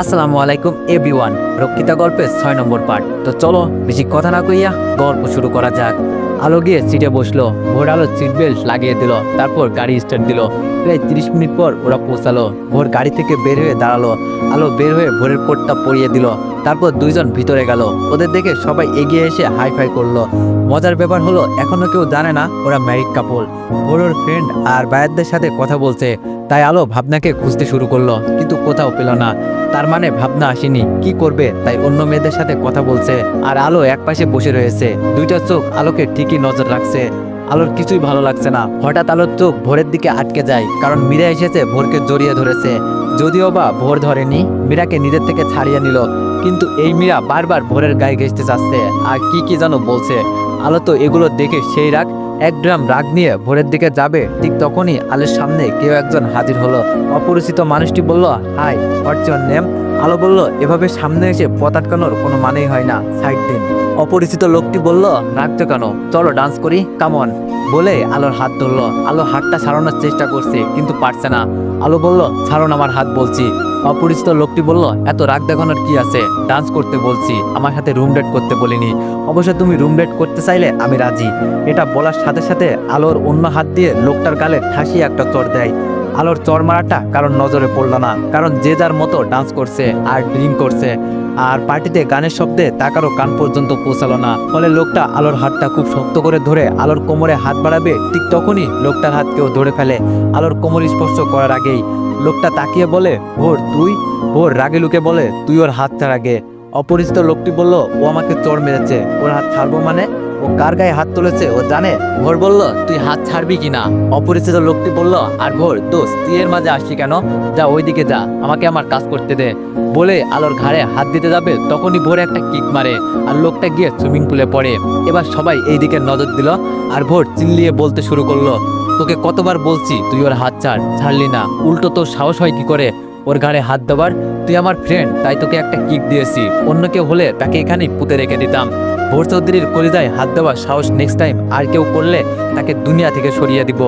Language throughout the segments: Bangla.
আসসালামু আলাইকুম এভরিওয়ান রক্ষিতা গল্পের ছয় নম্বর পার্ট তো চলো, বেশি কথা না কইয়া গল্প শুরু করা যাক। আলো গিয়ে সিটে বসল, ভোর আলো সিট বেল্ট লাগিয়ে দিল, তারপর গাড়ি স্টার্ট দিল। প্রায় তিরিশ মিনিট পর ওরা পৌঁছালো। ভোর গাড়ি থেকে বের হয়ে দাঁড়াল। আলো বের হয়ে ভোরের কোটটা পরিয়ে দিল। তারপর দুইজন ভিতরে গেল। ওদের দেখে সবাই এগিয়ে এসে হাই ফাই করল। মজার ব্যাপার হলো, এখনও কেউ জানে না ওরা ম্যারিড কাপল ভোরের ফ্রেন্ড আর বায়াতদের সাথে কথা বলছে, তাই আলো ভাবনাকে খুঁজতে শুরু করল, কিন্তু কোথাও পেল না। তার মানে ভাবনা আসেনি, কি করবে, তাই অন্য মেয়েদের সাথে কথা বলছে, আর আলো একপাশে বসে রয়েছে। দুইটা চোখ আলোকে ঠিকই নজর রাখছে। আলোর কিছুই ভালো লাগছে না। হঠাৎ আলোর চোখ ভোরের দিকে আটকে যায়, কারণ মীরা এসেছে ভোরকে জড়িয়ে ধরেছে। যদিও বা ভোর ধরেনি, মীরাকে নিজের থেকে ছাড়িয়ে নিল, কিন্তু এই মীরা বারবার ভোরের গায়ে ঘেঁচতে চাচ্ছে, আর কি কি যেন বলছে। আলো তো এগুলো দেখে সেই রাগ, এক ড্রাম রাগ নিয়ে ভোরের দিকে যাবে, ঠিক তখনই আলোর সামনে কেউ একজন হাজির হলো। অপরিচিত মানুষটি বলল, হাই হোয়াটস ইয়োর নেম। আলো বলল, এভাবে সামনে এসে পথ আটকানোর কোনো মানেই হয় না, সাইড দিন। অপরিচিত লোকটি বলল রাখছো কেন? চলো ডান্স করি কামন বলে আলোর হাত ধরলো। আলো হাতটা ছাড়ানোর চেষ্টা করছে, কিন্তু পারছে না। আলো বলল ছাড়ুন আমার হাত, বলছি। অপরিচিত লোকটি বলল, এত রাগ দেখানোর কি আছে? ডান্স করতে বলছি। আমার সাথে রুম ডেট করতে বলিনি। অবশ্য তুমি রুম ডেট করতে চাইলে আমি রাজি। এটা বলার সাথে সাথে আলোর অন্য হাত দিয়ে লোকটার গালে ঠাসি একটা চড় দেয়। আলোর চর মারাটা কারণ নজরে পড়ল না। কারণ যে যার মতো ডান্স করছে আর ড্রিঙ্ক করছে। আর পার্টিতে গানের শব্দে তাকারও কান পর্যন্ত পৌঁছালো না। ফলে লোকটা আলোর হাতটা খুব শক্ত করে ধরে আলোর কোমরে হাত বাড়াবে ঠিক তখনই লোকটার হাত কেউ ধরে ফেলে। আলোর কোমর স্পর্শ করার আগেই লোকটা তাকিয়ে বলে, ভোর তুই? ভোর রাগে লুকে বলে, তুই ওর হাত ছাড় আগে অপরিচিত লোকটি বলল, ও আমাকে চড় মেরেছে। ওর হাত ছাড়বো মানে? ও কার গায়ে হাত তুলেছে ও জানে? ভোর বলল, তুই হাত ছাড়বি কিনা? অপরিচিত লোকটি বলল, আর ভোর দোষ তুই এর মাঝে আসছি কেন? যা ওইদিকে যা, আমাকে আমার কাজ করতে দে। বলে আলোর ঘাড়ে হাত দিতে যাবে, তখনই ভোর একটা কিক মারে আর লোকটা গিয়ে সুইমিং পুলে পড়ে। এবার সবাই এই দিকে নজর দিল আর ভোর চিল্লিয়ে বলতে শুরু করল, তোকে কতবার বলছি, তুই ওর হাত ছাড়, ছাড়লি না। উল্টো তোর সাহস হয় কি করে? ওর ঘাড়ে হাত দেওয়ার? তুই আমার ফ্রেন্ড তাই তোকে একটা কিক দিয়েছি। অন্য কেউ হলে তাকে এখানেই পুঁতে রেখে দিতাম। ভোর চৌধুরীর কলিজায় হাত দেওয়ার সাহস নেক্সট টাইম আর কেউ করলে তাকে দুনিয়া থেকে সরিয়ে দিব।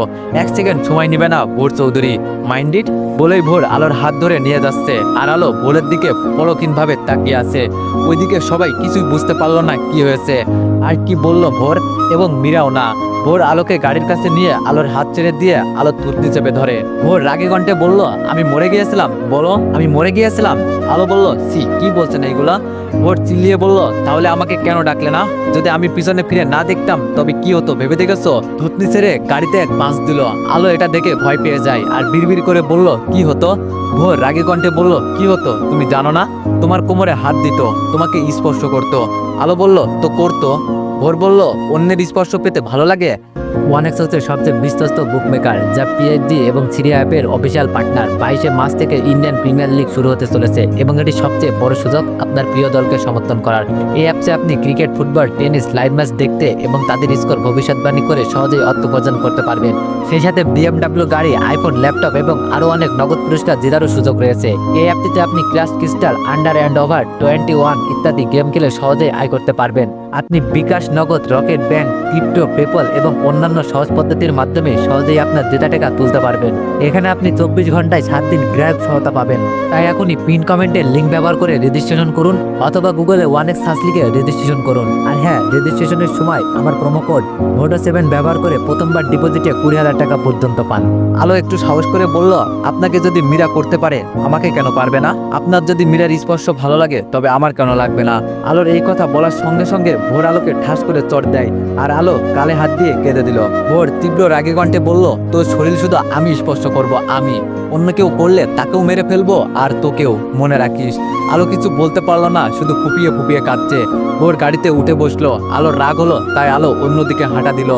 এক সেকেন্ড সময় নিবে না ভোর চৌধুরী। মাইন্ড ইট বলেই ভোর আলোর হাত ধরে নিয়ে যাচ্ছে। আর আলো ভোরের দিকে পরকিনভাবে তাকিয়ে আছে। ওইদিকে সবাই কিছুই বুঝতে পারল না কি হয়েছে। আর কি বলল ভোর? এবং মীরাও না। ভোর আলোকে গাড়ির কাছে নিয়ে আলোর হাত ছেড়ে দিয়ে আলো তুর্তি চেপে ধরে। ভোর রাগে কণ্ঠে বলল, আমি মরে গিয়েছিলাম। বলো, আমি মরে গিয়েছিলাম? আলো বলল সি কি বলছেন এইগুলা? ভোর চিল্লিয়ে বলল, তাহলে আমাকে কেন ডাকলে না? যদি আমি পিছনে ফিরে না দেখতাম, তবে কি হতো ভেবে দেখেছ? ধুতনি ছেড়ে গাড়িতে এক বাঁশ দিল। আলো এটা দেখে ভয় পেয়ে যায় আর বিড়বিড় করে বলল, কি হতো? ভোর রাগে কণ্ঠে বলল, কি হতো? তুমি জানো না? তোমার কোমরে হাত দিত, তোমাকে স্পর্শ করতো। আলো বলল, তো করতো। ভোর বলল, অন্যের স্পর্শ পেতে ভালো লাগে? ওয়ান এক্স হচ্ছে সবচেয়ে বিশ্বস্ত বুকমেকার যা পিএইচডি এবং সিরিয়া অ্যাপের অফিসিয়াল পার্টনার বাইশে মার্চ থেকে ইন্ডিয়ান প্রিমিয়ার লিগ শুরু হতে চলেছে এবং এটি সবচেয়ে বড় সুযোগ আপনার প্রিয় দলকে সমর্থন করার। এই অ্যাপসে আপনি cricket football tennis live match দেখতে এবং তাদের স্কোর ভবিষ্যৎবাণী করে সহজেই অর্থ উপার্জন করতে পারবেন। সেই সাথে বিএমডাব্লিউ গাড়ি আইফোন ল্যাপটপ এবং আরও অনেক নগদ পুরস্কার জেতারও সুযোগ রয়েছে। এই অ্যাপটিতে আপনি crash crystal under and over twenty one ইত্যাদি গেম খেলে সহজেই আয় করতে পারবেন। আপনি বিকাশ নগদ, রকেট ব্যাংক, ক্রিপ্টো পেপল এবং অন্যান্য সহজ পদ্ধতির মাধ্যমে সহজেই আপনার জেতা টাকা তুলতে পারবেন। এখানে আপনি চব্বিশ ঘন্টায় সাত দিন গ্রাহক সহায়তা পাবেন। তাই এখনই পিন কমেন্টের লিঙ্ক ব্যবহার করে রেজিস্ট্রেশন করুন অথবা গুগলে ওয়ান এক্স সার্চ লিখে রেজিস্ট্রেশন করুন। আর হ্যাঁ রেজিস্ট্রেশনের সময় আমার প্রোমো কোড ভোটো সেভেন ব্যবহার করে প্রথমবার ডিপোজিটে কুড়ি হাজার টাকা পর্যন্ত পান। আলো একটু সাহস করে বলল, আপনাকে যদি মীরা করতে পারে, আমাকে কেন পারবে না? আপনার যদি মীরার স্পর্শ ভালো লাগে, তবে আমার কেন লাগবে না? আলোর এই কথা বলার সঙ্গে সঙ্গে ভোর আলোকে ঠাস করে চড় দেয়, আর আলো কালে হাত দিয়ে কেঁদে দিল। ভোর তীব্র রাগে কণ্ঠে বলল, তোর শরীর শুধু আমি স্পর্শ করব, আমি। অন্য কেউ করলে তাকেও মেরে ফেলব, আর তোকেও, মনে রাখিস। আলো কিছু বলতে পারল না, শুধু ফুপিয়ে ফুপিয়ে কাঁদছে। ভোর গাড়িতে উঠে বসল, আলোর রাগ হলো, তাই আলো অন্যদিকে হাঁটা দিল।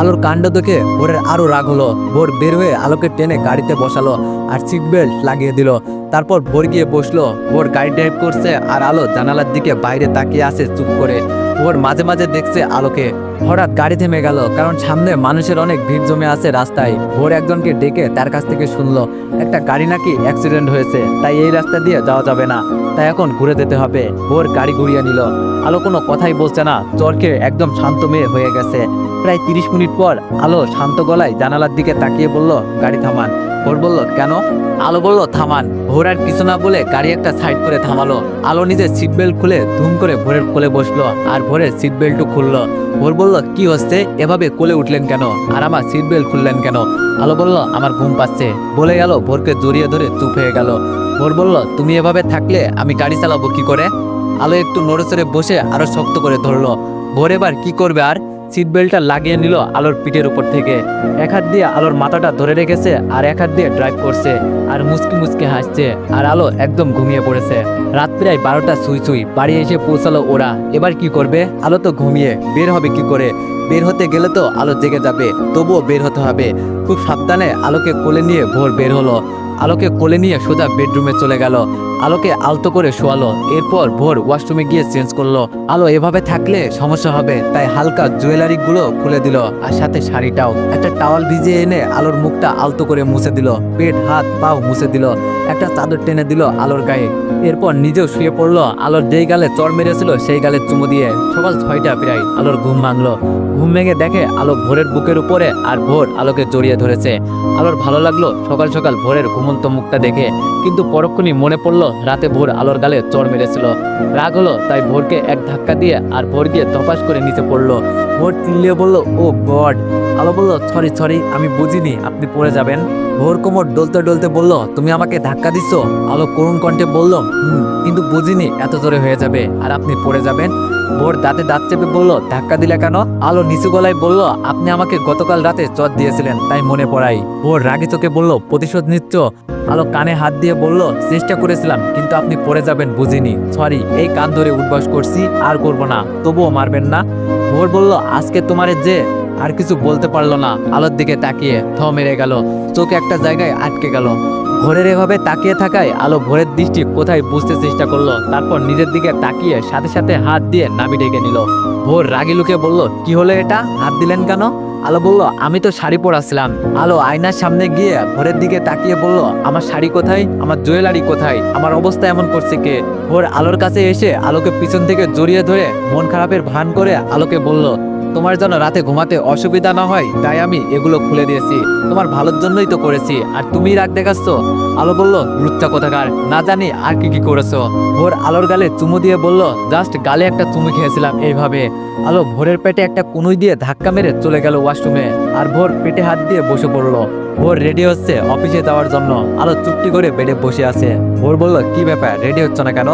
আলোর কাণ্ড দেখে ভোরের আরও রাগ হলো। ভোর বের হয়ে আলোকে টেনে গাড়িতে বসালো, আর সিট বেল্ট লাগিয়ে দিল। তারপর ভোর গিয়ে বসল, ভোর গাড়ি ড্রাইভ করছে, আর আলো জানালার দিকে বাইরে তাকিয়ে আছে চুপ করে। ভোর মাঝে মাঝে দেখছে আলোকে। হঠাৎ গাড়ি থেমে গেল, কারণ সামনে মানুষের অনেক ভিড় জমে আছে রাস্তায়। ভোর একজনকে ডেকে তার কাছ থেকে শুনলো, একটা গাড়ি নাকি অ্যাক্সিডেন্ট হয়েছে, তাই এই রাস্তা দিয়ে যাওয়া যাবে না। তাই এখন ঘুরে যেতে হবে। ভোর গাড়ি ঘুরিয়ে নিল। আলো কোনো কথাই বলছে না চরকে একদম শান্ত মেয়ে হয়ে গেছে। প্রায় তিরিশ মিনিট পর আলো শান্ত গলায় জানালার দিকে তাকিয়ে বলল, গাড়ি থামান। ভোর বলল, কেন? আলো বলল, থামান। ভোর আর কিছু না বলে গাড়ি একটা সাইড করে থামালো। আলো নিজের সিট বেল্ট খুলে ধুম করে ভোরের কোলে বসল আর ভোরের সিট বেল্টও খুললো। ভোর বলল, কি হচ্ছে? এভাবে কোলে উঠলেন কেন? আর আমার সিট বেল্ট খুললেন কেন? আলো বলল, আমার ঘুম পাচ্ছে। বলে গেল ভোরকে জড়িয়ে ধরে চুপ হয়ে গেল। ভোর বলল, তুমি এভাবে থাকলে আমি গাড়ি চালাবো কি করে? আলো একটু নড়েচড়ে বসে আরও শক্ত করে ধরলো। ভোর এবার কি করবে আর? সিট বেল্টটা লাগিয়ে নিল আলোর পিঠের উপর থেকে। এক হাত দিয়ে আলোর মাথাটা ধরে রেখেছে আর এক হাত দিয়ে ড্রাইভ করছে আর মুসকি মুসকি হাসছে আর আলো একদম ঘুমিয়ে পড়েছে। রাত প্রায় বারোটা সুই সুই বাড়ি এসে পৌঁছালো ওরা। এবার কি করবে? আলো তো ঘুমিয়ে। বের হবে কি করে? বের হতে গেলে তো আলো জেগে যাবে, তবুও বের হতে হবে। খুব সাবধানে আলোকে কোলে নিয়ে ভোর বের হলো। আলোকে কোলে নিয়ে সোজা বেডরুমে চলে গেল। আলোকে আলতো করে শোয়ালো, এরপর ভোর ওয়াশরুমে গিয়ে চেঞ্জ করল। আলো এভাবে থাকলে সমস্যা হবে, তাই হালকা জুয়েলারি গুলো খুলে দিল, আর সাথে শাড়িটাও। একটা টাওয়াল ভিজিয়ে এনে আলোর মুখটা আলতো করে মুছে দিল, পেট, হাত, পাও মুছে দিল, একটা চাদর টেনে দিল আলোর গায়ে। এরপর নিজেও শুয়ে পড়ল, আলোর যেই গালে চর মেরেছিল সেই গালে চুমু দিয়ে। সকাল ছয়টা প্রায় আলোর ঘুম ভাঙলো। ঘুম ভেঙে দেখে আলো ভোরের বুকের উপরে আর ভোর আলোকে জড়িয়ে ধরেছে। আলোর ভালো লাগল সকাল সকাল ভোরের ঘুমন্ত মুখটা দেখে, কিন্তু পরক্ষণই মনে পড়ল রাতে ভোর আলোর গালে চড় মেরেছিল। রাগ হলো, তাই ভোরকে এক ধাক্কা দিয়ে আর ভোর গিয়ে তপাস করে নিচে পড়ল। ভোর চিল্লিয়ে বলল, ও গড। আলো বলল, সরি সরি, আমি বুঝিনি, আপনি পড়ে যাবেন। ভোর কোমর ডলতে ডলতে বলল, তুমি আমাকে ধাক্কা দিচ্ছ আলো করুণ কণ্ঠে বলল, হুম, কিন্তু বুঝিনি, এত জোরে হয়ে যাবে, আর আপনি পড়ে যাবেন? ভোর দাঁতে দাঁত চেপে বলল, ধাক্কা দিলে কেন? আলো নিচু গলায় বলল, আপনি আমাকে গতকাল রাতে চট দিয়েছিলেন, তাই মনে পড়াই। ভোর রাগে চোখে বলল, প্রতিশোধ নিচ্ছ? আলো কানে হাত দিয়ে বলল, চেষ্টা করেছিলাম, কিন্তু আপনি পড়ে যাবেন বুঝিনি। সরি এই কান ধরে উদ্বাস করছি, আর করব না। তবুও মারবেন না। ভোর বলল, আজকে তোমার যে আর কিছু বলতে পারল না। আলোর দিকে তাকিয়ে থ মেরে গেল, চোখ একটা জায়গায় আটকে গেল। ভোরের এভাবে তাকিয়ে থাকায় আলো ভোরের দৃষ্টি কোথায় বুঝতে চেষ্টা করল, তারপর নিজের দিকে তাকিয়ে সাথে সাথে হাত দিয়ে নাবি ডেকে নিল। ভোর রাগি লুকে বলল, কি হলো এটা? হাত দিলেন কেন? আলো বলল, আমি তো শাড়ি পরাছিলাম আলো আয়নার সামনে গিয়ে ভোরের দিকে তাকিয়ে বলল, আমার শাড়ি কোথায়? আমার জুয়েলারি কোথায়? আমার অবস্থা এমন করছে কে? ভোর আলোর কাছে এসে আলোকে পিছন থেকে জড়িয়ে ধরে মন খারাপের ভান করে আলোকে বলল তোমার যেন রাতে ঘুমাতে অসুবিধা না হয়, তাই আমি এগুলো খুলে দিয়েছি। তোমার ভালোর জন্যই তো করেছি, আর তুমি রাগ দেখাচ্ছ। আলো বলল লুচ্চা কোথাকার? না জানি আর কি কি করেছ। ভোর আলোর গালে চুমু দিয়ে বলল, জাস্ট গালে একটা চুমু খেয়েছিলাম এইভাবে। আলো ভোরের পেটে একটা কুনুই দিয়ে ধাক্কা মেরে চলে গেল ওয়াশরুমে, আর ভোর পেটে হাত দিয়ে বসে পড়ল। ভোর রেডি হচ্ছে, অফিসে যাওয়ার জন্য। আলো চুপটি করে বেডে বসে আছে। ভোর বলল, কি ব্যাপার, রেডি হচ্ছে না কেন?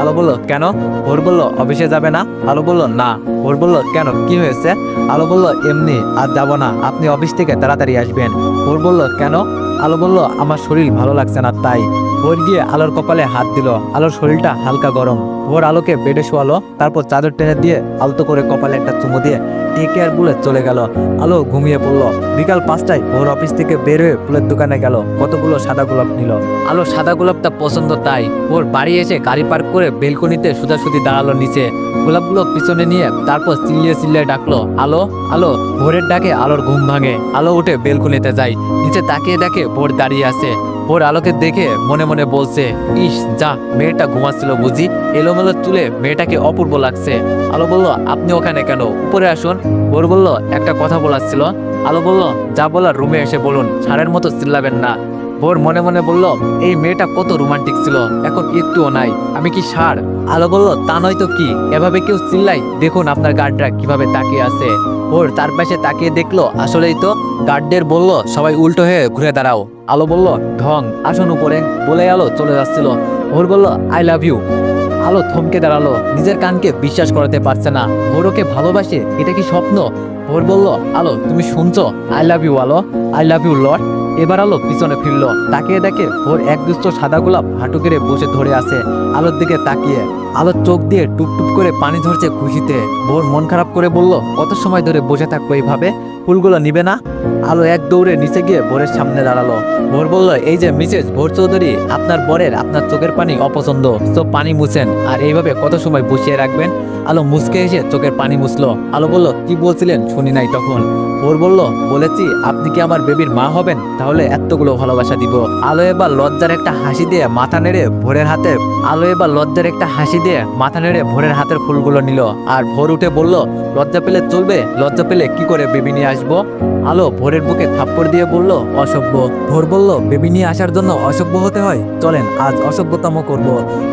আলো বলল, কেন? ভোর বলল, অফিসে যাবে না? আলো বলল, না। ভোর বলল, কেন? কি হয়েছে? আলো বলল, এমনি, আর যাব না। আপনি অফিস থেকে তাড়াতাড়ি আসবেন। ভোর বলল, কেন? আলো বলল, আমার শরীর ভালো লাগছে না, তাই। ভোর গিয়ে আলোর কপালে হাত দিল। আলোর শরীরটা হালকা গরম। ভোর আলোকে বেডে শোয়ালো, তারপর চাদর টেনে দিয়ে আলতো করে কপালে একটা চুমু দিয়ে টেক কেয়ার বলে চলে গেল। আলো ঘুমিয়ে পড়ল। বিকাল পাঁচটায় ভোর অফিস থেকে বের হয়ে ফুলের দোকানে গেল। কতগুলো সাদা গোলাপ নিল। আলো সাদা গোলাপটা পছন্দ তাই। ভোর বাড়ি এসে গাড়ি পার্ক করে বেলকনিতে সোজাসুজি দাঁড়াল নিচে। গোলাপগুলো পিছনে নিয়ে তারপর চিল্লিয়ে চিল্লিয়ে ডাকলো, আলো আলো। ভোরের ডাকে আলোর ঘুম ভাঙে। আলো উঠে বেলকনিতে যায়। নিচে তাকিয়ে দেখে ভোর দাঁড়িয়ে আছে। ভোর আলোকে দেখে মনে মনে বলছে, ইস, যা, মেয়েটা ঘুমাচ্ছিল বুঝি। এলোমেলো চুলে মেয়েটাকে অপূর্ব লাগছে। আলো বলল, আপনি ওখানে কেন? উপরে আসুন। ভোর বলল, একটা কথা বলার ছিল। আলো বলল, যা বলার রুমে এসে বলুন ছাড়ের মতো চিল্লাবেন না। ভোর মনে মনে বলল, এই মেয়েটা কত রোমান্টিক ছিল, এখন একটুও নাই, আমি কি সার? আলো বলল, তা নয় তো কি, এভাবে কেউ চিল্লাই দেখুন আপনার গার্ডরা কীভাবে তাকিয়ে আছে। ভোর তার পাশে তাকিয়ে দেখল, আসলেই তো গার্ডদের বলল, সবাই উল্টো হয়ে ঘুরে দাঁড়াও। আলো বলল, ঢং, আসুন উপরে, বলে আলো চলে যাচ্ছিল। ভোর বলল আই লাভ ইউ আলো থমকে দাঁড়াল, নিজের কানকে বিশ্বাস করাতে পারছে না। ভোর ওকে ভালোবাসে, এটা কি স্বপ্ন? ভোর বলল, আলো, তুমি শুনছো? I love you Alo. I love you lot এবার আলো পিছনে ফিরলো, তাকিয়ে দেখে ভোর এক দুষ্ট সাদা গোলাপ হাঁটু কেড়ে বসে ধরে আছে, আলোর দিকে তাকিয়ে। আলোর চোখ দিয়ে টুপটুপ করে পানি ঝরছে খুশিতে। ভোর মন খারাপ করে বলল, কত সময় ধরে বসে থাকব এইভাবে? ফুলগুলো নিবে না? আলো এক দৌড়ে নিচে গিয়ে ভোরের সামনে দাঁড়াল। ভোর বলল, এই যে মিসেস ভোর চৌধুরী, আপনার বরের, আপনার চোখের পানি অপছন্দ। তো পানি মুছেন। আর এইভাবে কত সময় বসিয়ে রাখবেন? আলো মুসকে এসে চোখের পানি মুছলো। আলো বলল, কি বলছিলেন? শুনি নাই তখন। ভোর বলল, বলেছি, আপনি কি আমার বেবির মা হবেন? তাহলে এতগুলো ভালোবাসা দিব। আলো এবার লজ্জার একটা হাসি দিয়ে মাথা নেড়ে ভোরের হাতে আলো এবার লজ্জার একটা হাসি দিয়ে মাথা নেড়ে ভোরের হাতের ফুলগুলো নিল আর ভোর উঠে বলল, লজ্জা পেলে চলবে? লজ্জা পেলে কি করে বেবি নিয়ে আসব? আলো ভোরের বুকে থাপ্পড় দিয়ে বলল, অসভ্য। ভোর বলল, বেবি নিয়ে আসার জন্য অসভ্য হতে হয়? চলেন, আজ অসভ্যতম করব।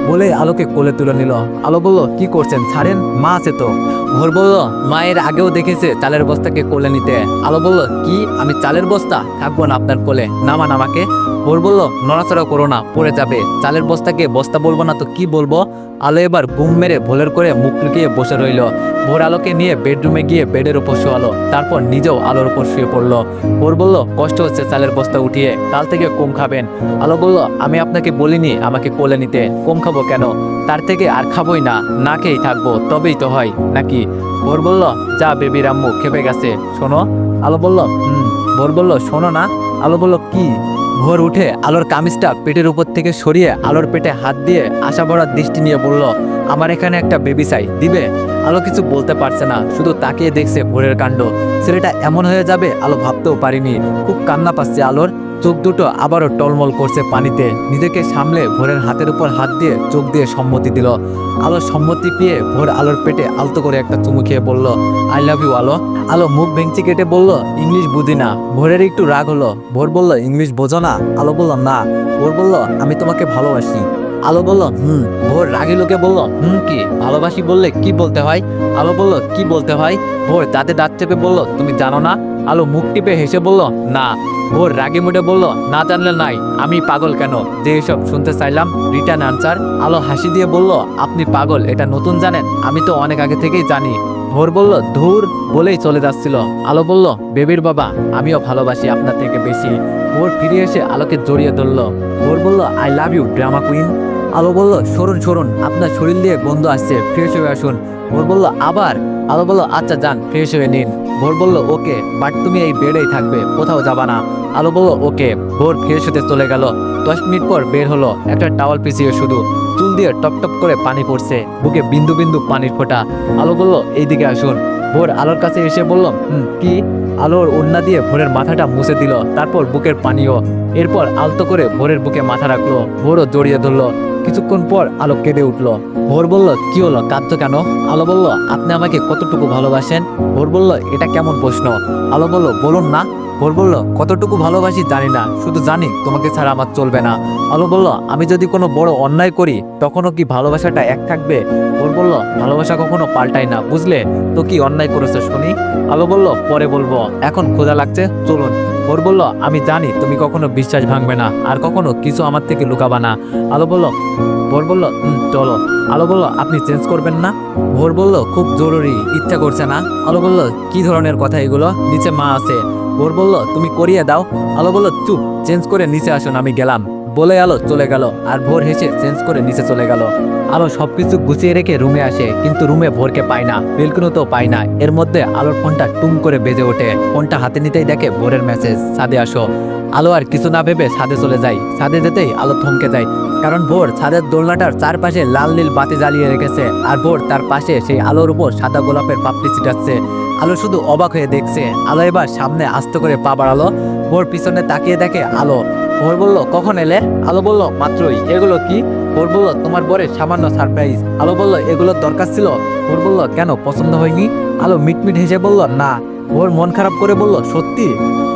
বলে আলোকে কোলে তুলে নিল। আলো বলল, কি করছেন? ছাড়েন, মা আছে তো। ভোর বলল, মায়ের আগেও দেখেছে চালের বস্তাকে কোলে নিতে। আলো বলল, কি? আমি চালের বস্তা? থাকব না আপনার কোলে। নামান আমাকে। ভোর বলল, নড়াচড়া করো না, পড়ে যাবে। চালের বস্তাকে বস্তা বলব না তো কি বলব? আলো এবার গুম মেরে ভোলের করে মুখ লুকিয়ে বসে রইল। ভোর আলোকে নিয়ে বেডরুমে গিয়ে বেডের উপর শোয়ালো। তারপর নিজেও আলোর উপর শুয়ে পড়ল। ভোর বলল, কষ্ট হচ্ছে চালের বস্তা উঠিয়ে, কাল থেকে কম খাবেন। আলো বলল, আমি আপনাকে বলিনি আমাকে কোলে নিতে, কম খাব কেন? তার থেকে আর খাবোই না না খেয়েই থাকব, তবেই তো হয়, নাকি? ভোর বলল, যা বেবি রাম্মু খেপে গেছে, শোনো। আলো বলল, হুম। ভোর বলল, শোনো না। আলো বলল, কি? ভোর উঠে আলোর কামিজটা পেটের উপর থেকে সরিয়ে আলোর পেটে হাত দিয়ে আশা ভরা দৃষ্টি নিয়ে বলল, আমার এখানে একটা বেবি চাই, দিবে? আলো কিছু বলতে পারছে না, শুধু তাকিয়ে দেখছে ভোরের কাণ্ড। ছেলেটা এমন হয়ে যাবে, আলো ভাবতেও পারিনি। খুব কান্না পাচ্ছে আলোর, চোখ দুটো আবারও টলমল করছে পানিতে। নিজেকে সামলে ভোরের হাতের উপর হাত দিয়ে চোখ দিয়ে সম্মতি দিল। আলো সম্মতি পেয়ে ভোর আলোর পেটে আলতো করে একটা চুমু খেয়ে বলল, আই লাভ ইউ আলো। আলো মুখ ভেঙচি কেটে বলল, ইংলিশ বুঝি না। ভোরের একটু রাগ হলো। ভোর বলল, ইংলিশ বোঝো না? আলো বলল, না। ভোর বলল, আমি তোমাকে ভালোবাসি। আলো বলল, হুম। ভোর রাগী লোকে বলল, হুম কি? ভালোবাসি বললে কি বলতে হয়? আলো বলল, কি বলতে হয়? ভোর দাঁতে দাঁত চেপে বলল, তুমি জানো না? আলো মুখ টিপে হেসে বলল, না। ভোর রাগে মুডে বলল, না জানলে নাই, আমি পাগল কেন? যে এসব শুনতে চাইলাম, রিটার্ন আনসার। আলো হাসি দিয়ে বলল, আপনি পাগল, এটা নতুন জানেন, আমি তো অনেক আগে থেকেই জানি। ভোর বলল, ধুর, বলেই চলে যাচ্ছিল। আলো বলল, বেবির বাবা, আমিও ভালোবাসি আপনার থেকে বেশি। ভোর ফিরে এসে আলোকে জড়িয়ে ধরল। ভোর বলল, I love you, drama queen. Alo বলল, সরুন সরুন, আপনার শরীর দিয়ে গন্ধ আসছে, ফ্রেশ হয়ে আসুন। ভোর বলল, আবার? আলো বলল আচ্ছা যান, ফ্রেশ হয়ে নিন। ভোর বলল, ওকে, বাট তুমি এই বেডেই থাকবে, কোথাও যাবা না। আলো বলল, ওকে। ভোর ফ্রেশ হতে চলে গেল। দশ মিনিট পর বের হলো, একটা টাওয়াল পিছিয়ে শুধু। চুল দিয়ে টপ টপ করে পানি পড়ছে, বুকে বিন্দু বিন্দু পানির ফোঁটা। আলো বলল, এইদিকে আসুন। ভোর আলোর কাছে এসে বলল, হুম, কি? আলোর ওড়না দিয়ে ভোরের মাথাটা মুছে দিল, তারপর বুকের পানিও। এরপর আলতো করে ভোরের বুকে মাথা রাখল, ভোরও জড়িয়ে ধরলো। কিছুক্ষণ পর আলো কেঁদে উঠল। ভোর বলল, কি হলো? কাঁদতো কেন? আলো বলল, আপনি আমাকে কতটুকু ভালোবাসেন? ভোর বলল, এটা কেমন প্রশ্ন? আলো বলল, বলুন না। ভোর বলল, কতটুকু ভালোবাসি জানি না, শুধু জানি তোমাকে ছাড়া আমার চলবে না। আলো বলল, আমি যদি কোনো বড় অন্যায় করি, তখনও কি ভালোবাসাটা এক থাকবে? ভোর বলল, ভালোবাসা কখনো পাল্টায় না, বুঝলে? তো কি অন্যায় করেছ শুনি? আলো বলল, পরে বলব। এখন ক্ষুধা লাগছে, চলুন। ভোর বলল, আমি জানি তুমি কখনো বিশ্বাস ভাঙবে না, আর কখনো কিছু আমার থেকে লুকাবা না। আলো বলল, ভোর বলল চলো। আলো বলল, আপনি চেঞ্জ করবেন না? ভোর বলল, খুব জরুরি, ইচ্ছা করছে না। আলো বলল, কি ধরনের কথা এগুলো? নিচে মা আছে। ভোর বলল, তুমি করিয়ে দাও। আলো বলল, চুপ, চেঞ্জ করে নিচে আসুন, আমি গেলাম। বলে আলো চলে গেল, আর ভোর হেসে চেঞ্জ করে নিচে চলে গেল। আলো সবকিছু গুছিয়ে রেখে রুমে আসে, কিন্তু রুমে ভোরকে পায় না, বেলকুনোতেও পায় না। এর মধ্যে আলোর ফোনটা টুম করে বেজে ওঠে। ফোনটা হাতে নিতেই দেখে ভোরের মেসেজ, ছাদে আসো। আলো আর কিছু না ভেবে ছাদে চলে যায়। ছাদে যেতেই আলো থমকে যায়, কারণ ভোর ছাদের দোলনাটার চারপাশে লাল নীল বাতি জ্বালিয়ে রেখেছে, আর ভোর তার পাশে সেই আলোর উপর সাদা গোলাপের পাপড়ি ছিটাচ্ছে। আলো শুধু অবাক হয়ে দেখছে, আলো এবার সামনে আস্ত করে পা বাড়ালো। ভোর পিছনে তাকিয়ে দেখে আলো ভোর বলল, কখন এলে? আলো বলল, মাত্রই। এগুলো কি? ভোর বলল, তোমার বরের সামান্য সারপ্রাইজ। আলো বলল, এগুলোর দরকার ছিল? ভোর বলল, কেন? পছন্দ হয়নি? আলো মিটমিট হেসে বলল, না। ভোর মন খারাপ করে বলল, সত্যি?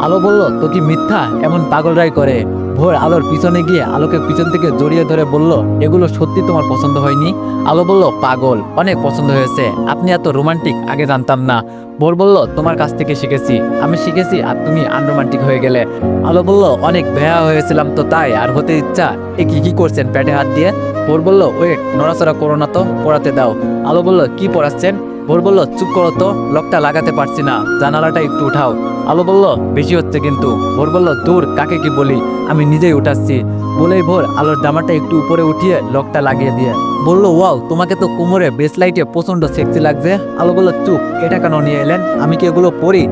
আলো বলল, তো কি মিথ্যা? এমন পাগলরাই করে। ভোর আলোর পিছনে গিয়ে আলোকে পিছন থেকে জড়িয়ে ধরে বলল, এগুলো সত্যি তোমার পছন্দ হয়নি? আলো বলল, পাগল, অনেক পছন্দ হয়েছে। আপনি এত রোমান্টিক আগে জানতাম না। ভোর বলল, তোমার কাছ থেকে শিখেছি। আমি শিখেছি আর তুমি আনরোমান্টিক হয়ে গেলে। আলো বলল, অনেক ভেয়া হয়েছিলাম তো তাই, আর হতে ইচ্ছা, এ কি কি করছেন প্যাটে হাত দিয়ে? ভোর বলল, ওয়েট, নড়াচড়া করো না তো, পড়াতে দাও। আলো বলল, কি পড়াচ্ছেন? ভোর বলল, চুপ করো তো, লকটা লাগাতে পারছি না, জানালাটা একটু উঠাও। আলো বলল, বেশি হচ্ছে কিন্তু। ভোর বলল, দূর, কাকে কি বলি? আমি নিজেই উঠাচ্ছি। বলেই ভোর আলোর জামাটা একটু উপরে উঠিয়ে লকটা লাগিয়ে দিয়ে বলল, ওয়াও, তোমাকে তো কোমরে বেসলাইটে প্রচণ্ড সেক্সি লাগছে। আলো বলল, চুপ, এটা কেন নিয়ে এলেন? আমি কি এগুলো পরি?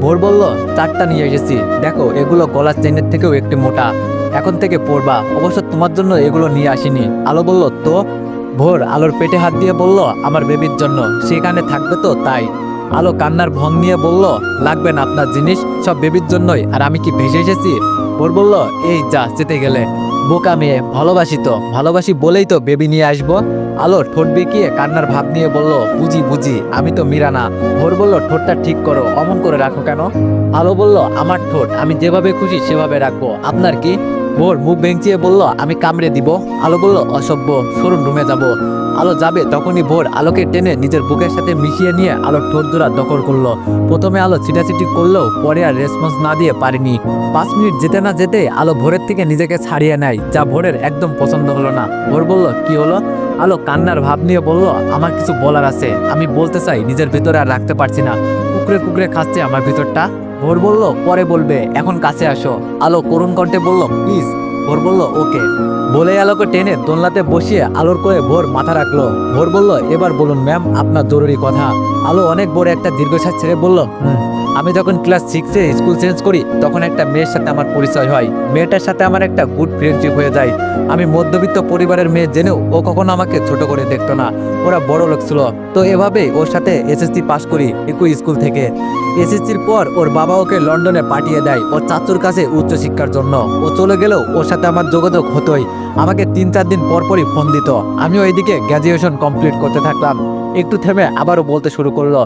ভোর বলল, চারটা নিয়ে এসেছি। দেখো, এগুলো গলার চেনের থেকেও একটু মোটা। এখন থেকে পরবা। অবশ্য তোমার জন্য এগুলো নিয়ে আসিনি। আলো বলল, তো? ভোর আলোর পেটে হাত দিয়ে বলল, আমার বেবির জন্য সেখানে থাকবে তো, তাই। আলো কান্নার ভং নিয়ে বলল, লাগবে না আপনার জিনিস, সব বেবির জন্যই, আর আমি কি ভেসে এসেছি? ভোর বলল, এই যা, যেতে গেলে। বোকা মেয়ে, ভালোবাসি তো, ভালোবাসি বলেই তো বেবি নিয়ে আসব। আলো ঠোঁট বেঁকিয়ে কান্নার ভাব নিয়ে বলল, বুঝি বুঝি, আমি তো মীরা না। ভোর বলল, ঠোঁটটা ঠিক করো, অমন করে রাখো কেন? আলো বলল, আমার ঠোঁট, আমি যেভাবে খুশি সেভাবে রাখব। আপনার কি? ভোর মুখ ভেঙচিয়ে বলল, আমি কামড়ে দিব। আলো বলল, অসভ্য, সরুন রুমে যাব। আলো যাবে তখনই ভোর আলোকে টেনে নিজের বুকের সাথে মিশিয়ে নিয়ে আলোর ঠোঁট জোড়া দখল করল। প্রথমে আলো ছিটাছিটি করলেও পরে আর রেসপন্স না দিয়ে পারেনি। পাঁচ মিনিট যেতে না যেতে আলো ভোরের থেকে নিজেকে ছাড়িয়ে নেয়, যা ভোরের একদম পছন্দ হলো না। ভোর বলল, কি হলো? আলো কান্নার ভাব নিয়ে বলল, আমার কিছু বলার আছে। আমি বলতে চাই, নিজের ভিতরে আর রাখতে পারছি না। কুকরে কুকরে খাচ্ছে আমার ভিতরটা। ভোর বলল, পরে বলবে, এখন কাছে আসো। আলো করুণ কণ্ঠে বলল, প্লিজ। ভোর বলল, ওকে। বলে আলোকে টেনে দোলনাতে বসিয়ে আলোর করে ভোর মাথা রাখল। ভোর বলল, এবার বলুন, ম্যাম, আপনার জরুরি কথা। আলো অনেক বড় একটা দীর্ঘশ্বাস ছেড়ে বলল, হুম, আমি যখন ক্লাস সিক্সে স্কুল চেঞ্জ করি, তখন একটা মেয়ের সাথে আমার পরিচয় হয়। মেয়েটার সাথে আমার একটা গুড ফ্রেন্ডশিপ হয়ে যায়। আমি মধ্যবিত্ত পরিবারের মেয়ে জেনেও ও কখনো আমাকে ছোট করে দেখতো না। ওরা বড় লোক ছিল। তো এভাবেই ওর সাথে এসএসসি পাস করি একই স্কুল থেকে। এসএসসির পর ওর বাবা ওকে লন্ডনে পাঠিয়ে দেয় ওর চাচুর কাছে উচ্চশিক্ষার জন্য। ও চলে গেলেও ওর সাথে আমার যোগাযোগ হতোই। আমাকে তিন চার দিন পরপরই ফোন দিত। আমিও ওইদিকে গ্র্যাজুয়েশন কমপ্লিট করতে থাকলাম। একটু থেমে আবারও বলতে শুরু করল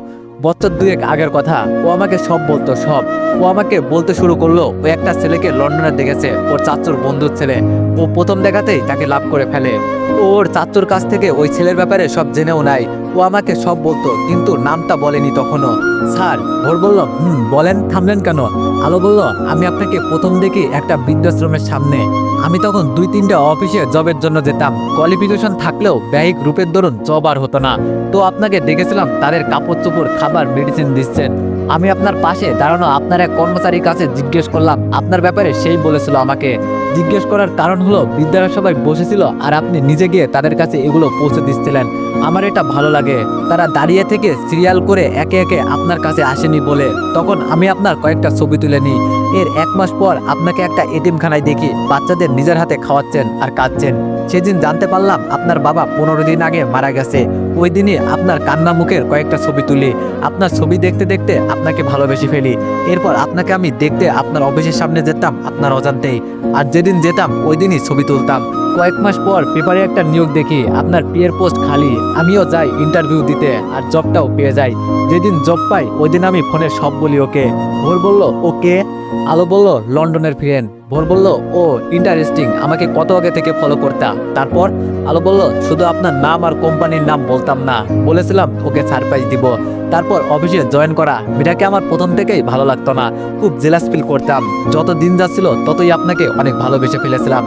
বছর দুয়েক আগের কথা। ও আমাকে সব বলতো, সব। ও আমাকে বলতে শুরু করল, ও একটা ছেলেকে লন্ডনে দেখেছে, ওর চাচুর বন্ধুর ছেলে। ও প্রথম দেখাতেই তাকে লাভ করে ফেলে। ওর চাচুর কাছ থেকে ওই ছেলের ব্যাপারে সব জেনেও নাই। ও আমাকে সব বলতো, কিন্তু নামটা বলেনি তখনও। স্যার, ভোর বলল, হুম, বলেন, থামলেন কেন? আলো বলল, আমি আপনাকে প্রথম দেখি একটা বৃদ্ধাশ্রমের সামনে। আমি তখন দুই তিনটা অফিসে জবের জন্য যেতাম। কোয়ালিফিকেশন থাকলেও ব্যয়িক রূপের দরুন জব আর হতো না। তো আপনাকে দেখেছিলাম তাদের কাপড় চোপড় খাবার মেডিসিন দিচ্ছেন। আমি আপনার পাশে দাঁড়ানো আপনার এক কর্মচারীর কাছে জিজ্ঞেস করলাম, আপনার ব্যাপারে সেই বলেছিল আমাকে। জিজ্ঞেস করার কারণ হলো বিদ্যালয় সবাই বসেছিল আর আপনি নিজে গিয়ে তাদের কাছে এগুলো পৌঁছে দিচ্ছিলেন। আমার এটা ভালো লাগে। তারা দাঁড়িয়ে থেকে সিরিয়াল করে একে একে আপনার কাছে আসেনি বলে। তখন আমি আপনার কয়েকটা ছবি তুলে নিই। এর এক মাস পর আপনাকে একটা এতিমখানায় দেখি। বাচ্চাদের নিজের হাতে খাওয়াচ্ছেন আর কাঁদছেন। সেদিন জানতে পারলাম আপনার বাবা পনেরো দিন আগে মারা গেছে। ওই দিনই আপনার কান্না মুখের কয়েকটা ছবি তুলি, আপনার ছবি দেখতে দেখতে আপনাকে ভালোবেসে ফেলি। এরপর আপনাকে আমি দেখতে আপনার অফিসের সামনে যেতাম, আপনার অজান্তেই। আর যেদিন যেতাম, ওই দিনই ছবি তুলতাম। কয়েক মাস পর পেপারে একটা নিয়োগ দেখি, আপনার পিয়ের পোস্ট খালি। আমিও যাই ইন্টারভিউ দিতে আর জবটাও পেয়ে যাই। যেদিন জব পাই ওই দিন আমি ফোনে সব বলি ওকে। ভোর বলল, ওকে? আলো বলল, লন্ডনের ফ্রেন্ড ভোর বলল, ও ইন্টারেস্টিং আমাকে কত আগে থেকে ফলো করতা? তারপর আলো বলল, শুধু আপনার নাম আর কোম্পানির নাম বলতাম না। বলেছিলাম ওকে সারপ্রাইজ দিব। তারপর অফিসে জয়েন করা। মেয়েটাকে আমার প্রথম থেকেই ভালো লাগতো না। খুব জেলাস ফিল করতাম। যত দিন যাচ্ছিল, ততই আপনাকে অনেক ভালোবেসে ফেলেছিলাম।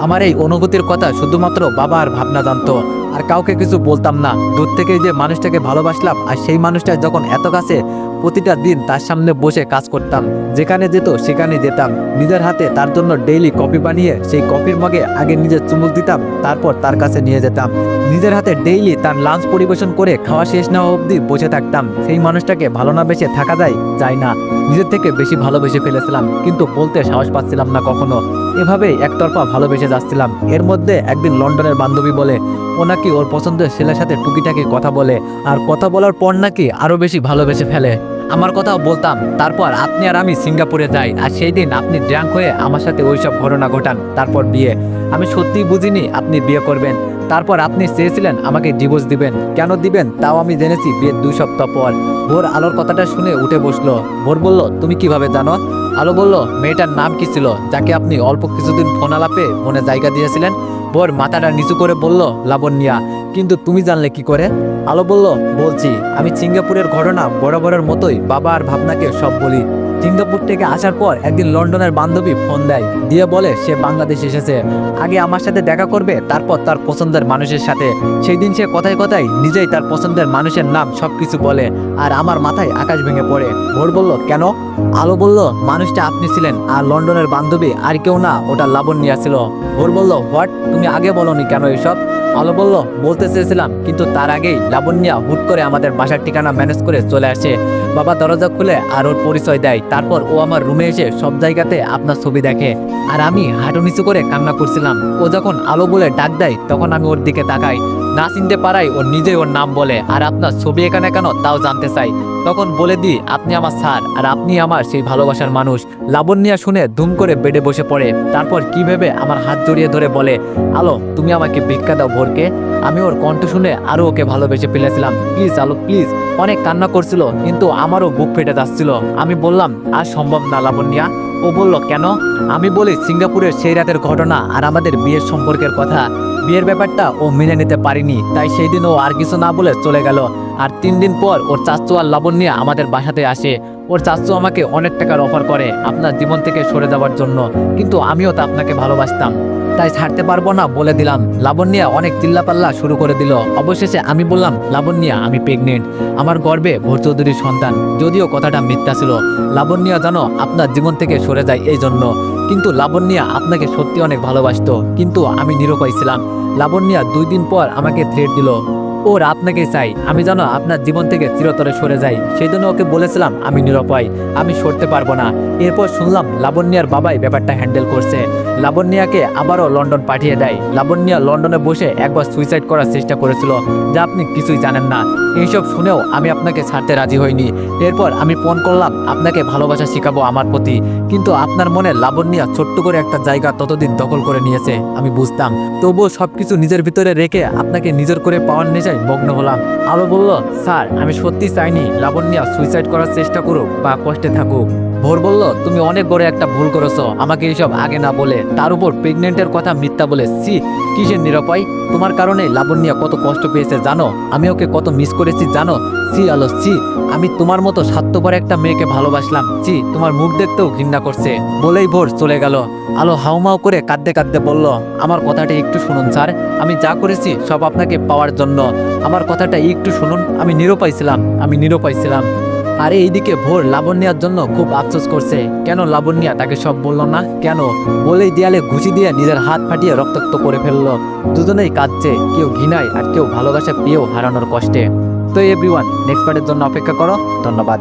আমার এই অনুভূতির কথা শুধুমাত্র বাবা আর ভাবনা জানতো। আর কাউকে কিছু বলতাম না। দূর থেকে যে মানুষটাকে ভালোবাসলাম, আর সেই মানুষটা যখন এত কাছে, প্রতিটা দিন তার সামনে বসে কাজ করতাম। যেখানে যেত, সেখানে যেতাম। নিজের হাতে তার জন্য ডেইলি কপি বানিয়ে, সেই কপির মগে আগে নিজের চুমুক দিতাম, তারপর তার কাছে নিয়ে যেতাম। নিজের হাতে ডেইলি তার লাঞ্চ পরিবেশন করে খাওয়া শেষ না অবধি বসে থাকতাম। সেই মানুষটাকে ভালো না বেশে থাকা যায় যায় না। নিজের থেকে বেশি ভালোবেসে ফেলেছিলাম, কিন্তু বলতে সাহস পাচ্ছিলাম না কখনো। এভাবেই একতরফা ভালোবেসে যাচ্ছিলাম। এর মধ্যে একদিন লন্ডনের বান্ধবী বলে, ও নাকি ওর পছন্দের ছেলের সাথে টুকিটাকি কথা বলে, আর কথা বলার পর নাকি আরও বেশি ভালোবেসে ফেলে। আমার কথাও বলতাম, তারপর আপনি আর আমি সিঙ্গাপুরে যাই, আর সেই দিন আপনি ড্রাঙ্ক হয়ে আমার সাথে ওইসব ঘটনা ঘটান, তারপর বিয়ে। আমি সত্যিই বুঝিনি আপনি বিয়ে করবেন। তারপর আপনি চেয়েছিলেন আমাকে ডিভোর্স দিবেন। কেন দিবেন? তাও আমি জেনেছি বিয়ের দুই সপ্তাহ পর। ভোর আলোর কথাটা শুনে উঠে বসল। ভোর বলল, তুমি কীভাবে জানো? আলো বলল, মেয়েটার নাম কি ছিল? যাকে আপনি অল্প কিছুদিন ফোন আলাপে মনে জায়গা দিয়েছিলেন? ভোর মাথাটা নিচু করে বলল, লাবণ্যা, কিন্তু তুমি জানলে কি করে? আলো বলল, বলছি, আমি সিঙ্গাপুরের ঘটনা বরাবরের মতোই বাবা আর ভাবনাকে সব বলি। সিঙ্গাপুর থেকে আসার পর একদিন লন্ডনের বান্ধবী ফোন দেয়। দিয়ে বলে, সে বাংলাদেশ এসেছে। আগে আমার সাথে দেখা করবে, তারপর তার পছন্দের মানুষের সাথে। সেই দিন সে কথায় কথায় নিজেই তার পছন্দের মানুষের নাম সবকিছু বলে, আর আমার মাথায় আকাশ ভেঙে পড়ে। ভোর বলল, কেন? আলো বলল, মানুষটা আপনি ছিলেন, আর লন্ডনের বান্ধবী আর কেউ না ওটা লাবণ্যা ছিল ভোর বলল, হোয়াট? তুমি আগে বলনি কেন এসব? আলো বলল, বলতে চেয়েছিলাম, কিন্তু তার আগেই লাবণ্যা হুট করে আমাদের বাসার ঠিকানা ম্যানেজ করে চলে আসে। বাবা দরজা খুলে আর ওর পরিচয় দেয়। তারপর ও আমার রুমে এসে সব জায়গাতে আপনার ছবি দেখে। আর আমি হাঁটু নিচু করে কান্না করছিলাম। ও যখন আলো বলে ডাক দেয়, তখন আমি ওর দিকে তাকাই। না চিনতে পারাই ও নিজেই ওর নাম বলে। আর আপনার ছবি এখানে কেন তাও জানতে চাই। তখন বলে দিই, আপনি আমার স্যার, আর আপনি আমার সেই ভালোবাসার মানুষ। লাবণ্যা শুনে ধুম করে বেডে বসে পড়ে। তারপর কি ভেবে আমার হাত জড়িয়ে ধরে বলে, আলো, তুমি আমাকে ভিক্ষা দাও ভোরকে। আমি ওর কণ্ঠ শুনে আরও ওকে ভালোবেসে ফেলেছিলাম। প্লিজ, আলো, প্লিজ। অনেক কান্না করছিল, কিন্তু আমারও বুক ফেটে যাচ্ছিল। আমি বললাম, আর সম্ভব না, লাবণ্যা। ও বলল, কেন? আমি বলি, সিঙ্গাপুরের সেই রাতের ঘটনা আর আমাদের বিয়ের সম্পর্কের কথা। বিয়ের ব্যাপারটা ও মেনে নিতে পারিনি, তাই সেই দিন ও আর কিছু না বলে চলে গেল। আর তিন দিন পর ওর চাচু আর লাবণ্যা আমাদের বাসাতে আসে। ওর চাচু আমাকে অনেক টাকার অফার করে আপনার জীবন থেকে সরে যাওয়ার জন্য, কিন্তু আমিও তা আপনাকে ভালোবাসতাম। তাই ছাড়তে পারব না বলে দিলাম। লাবণ্যা অনেক চিল্লাপাল্লা শুরু করে দিল। অবশেষে আমি বললাম, লাবণ্যা, আমি প্রেগনেন্ট আমার গর্বে ভোর চৌধুরীর সন্তান। যদিও কথাটা মিথ্যা ছিল, লাবণ্যা জানো আপনার জীবন থেকে সরে যায় এই জন্য কিন্তু লাবণ্যা আপনাকে সত্যি অনেক ভালোবাসতো। কিন্তু আমি নিরুপায় ছিলাম। লাবণ্যা দুই দিন পর আমাকে থ্রেট দিল। ওর আপনাকে চাই। আমি জানো আপনার জীবন থেকে চিরতরে সরে যাই। সেই জন্য ওকে বলেছিলাম, আমি নিরুপায়। আমি সরতে পারব না। এরপর শুনলাম, লাবণ্যার বাবাই ব্যাপারটা হ্যান্ডেল করছে। লাবণ্যাকে আবারও লন্ডন পাঠিয়ে দেয়। লাবণ্যা লন্ডনে বসে একবার সুইসাইড করার চেষ্টা করেছিল, যা আপনি কিছুই জানেন না। এইসব শুনেও আমি আপনাকে ছাড়তে রাজি হইনি। এরপর আমি ফোন করলাম, আপনাকে ভালোবাসা শেখাবো আমার প্রতি। কিন্তু আপনার মনে লাবণ্যা ছোট্ট করে একটা জায়গা ততদিন দখল করে নিয়েছে, আমি বুঝতাম। তবুও সবকিছু নিজের ভিতরে রেখে আপনাকে নিজের করে পাওয়ার নেশায় মগ্ন হলাম। আলো বলল, স্যার, আমি সত্যি চাইনি লাবণ্যা সুইসাইড করার চেষ্টা করুক বা কষ্টে থাকুক। ভোর বলল, তুমি অনেক বড় একটা ভুল করেছ। আমাকে এইসব আগে না বলে। তার উপর প্রেগনেন্টের কথা মিথ্যা বলে সি কিসের নিরাপয়? তোমার কারণে লাবণ্যা কত কষ্ট পেয়েছে, জানো? আমি ওকে কত মিস করেছি, জানো? সি আলো সি আমি তোমার মতো স্বার্থপর একটা মেয়েকে ভালোবাসলাম। জি তোমার মুখ দেখতেও ঘৃণা করছে। বলেই ভোর চলে গেল। আলো হাউমাউ করে কাঁদতে কাঁদতে বলল, আমার কথাটা একটু শুনুন, স্যার। আমি যা করেছি সব আপনাকে পাওয়ার জন্য। আমার কথাটা একটু শুনুন। আমি নিরুপায় ছিলাম, আমি নিরুপায় ছিলাম। আরে এইদিকে ভোর লাবণ্যার জন্য খুব আফসোস করছে। কেন লাবণ্যা তাকে সব বলল না? কেন? বলেই দেয়ালে ঘুষি দিয়ে নিজের হাত ফাটিয়ে রক্তাক্ত করে ফেলল। দুজনেই কাঁদছে, কেউ ঘৃণায় আর কেউ ভালোবাসা পেয়েও হারানোর কষ্টে। তো এভরিওয়ান নেক্সট পার্টের জন্য অপেক্ষা করো। ধন্যবাদ।